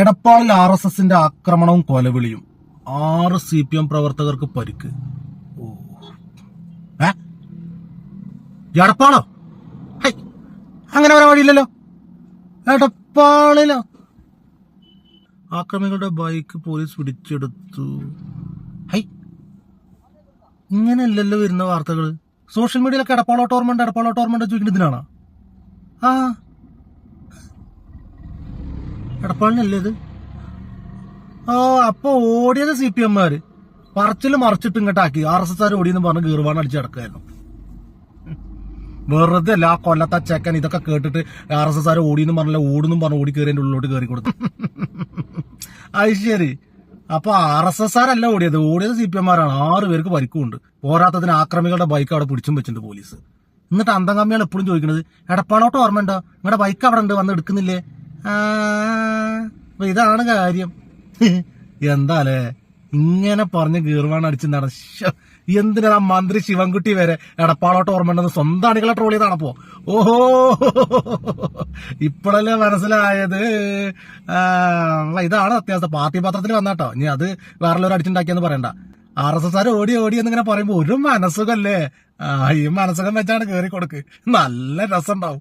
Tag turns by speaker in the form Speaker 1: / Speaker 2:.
Speaker 1: എടപ്പാളിൽ R S എസിന്റെ ആക്രമണവും കൊലവിളിയും. ആറ് സി പി എം പ്രവർത്തകർക്ക് പരിക്ക്. ഓ. എടപ്പാളോ? അങ്ങനെ വരാൻ വഴിയില്ലല്ലോ. എടപ്പാളിലോ? ആക്രമികളുടെ ബൈക്ക് പോലീസ് പിടിച്ചെടുത്തു. ഹൈ. ഇങ്ങനെയല്ലല്ലോ വരുന്ന വാർത്തകൾ സോഷ്യൽ മീഡിയയിലൊക്കെ എടപ്പാളോട്ട് ഓർമ്മയുണ്ട് എടപ്പാളോട്ട് ഓർമ്മയുണ്ട് ചോദിക്കുന്നത് ഇതിനാണോ ആ. എടപ്പാളിനല്ലേ ഇത്? ആ അപ്പൊ ഓടിയത് സി പി എമ്മാര്. പറച്ചിൽ മറിച്ചിട്ട് ഇങ്ങോട്ടാക്കി ആർ എസ് എസ് ഓടിയെന്ന് പറഞ്ഞ് ഗീർവാണ് അടിച്ച് കിടക്കായിരുന്നു വെറുതെ അല്ല ആ കൊല്ലത്തെ ചെക്കൻ ഇതൊക്കെ കേട്ടിട്ട് ആർ എസ് എസ് ആർ ഓടിയെന്ന് പറഞ്ഞില്ല ഓടുന്നും പറഞ്ഞ് ഓടി കയറി ഉള്ളിലോട്ട് കയറി കൊടുത്തു. അത് ശരി. അപ്പൊ ആർ എസ് എസ് ആർ അല്ല ഓടിയത്? ഓടിയത് സി പി എമ്മാരാണ്. ആറ് പേർക്ക് പരിക്കുണ്ട്. പോരാത്തതിന് ആക്രമികളുടെ ബൈക്ക് അവിടെ പിടിച്ചും വെച്ചിട്ടുണ്ട് പോലീസ്. എന്നിട്ട് അന്തം കമ്മിയാണ് എപ്പോഴും ചോദിക്കുന്നത് എടപ്പാളോട്ട് ഓർമ്മയുണ്ടോ? നിങ്ങളുടെ ബൈക്ക് അവിടെ ഉണ്ട് വന്ന് എടുക്കുന്നില്ലേ? അപ്പൊ ഇതാണ് കാര്യം. എന്താലേ? ഇങ്ങനെ പറഞ്ഞ് ഗീർവാണ് അടിച്ച് നടശ എന്തിനാ മന്ത്രി ശിവൻകുട്ടി വരെ എടപ്പാളോട്ട് ഓർമ്മയുണ്ടെന്ന് സ്വന്തം അണികളെ ട്രോൾ ചെയ്താണപ്പോ ഓഹോ ഇപ്പോഴല്ലേ മനസ്സിലായത്? ഇതാണ് അത്യാവശ്യം പാർട്ടി പത്രത്തിൽ വന്നാട്ടോ ഇനി അത് വേറെ അടിച്ചുണ്ടാക്കിയെന്ന് പറയണ്ട. ആർ എസ് എസ് ആർ ഓടി ഓടി എന്നിങ്ങനെ പറയുമ്പോ ഒരു മനസ്സുഖല്ലേ? ഈ മനസ്സുഖം വെച്ചാണ് കേറി കൊടുക്ക് നല്ല രസം ഉണ്ടാവും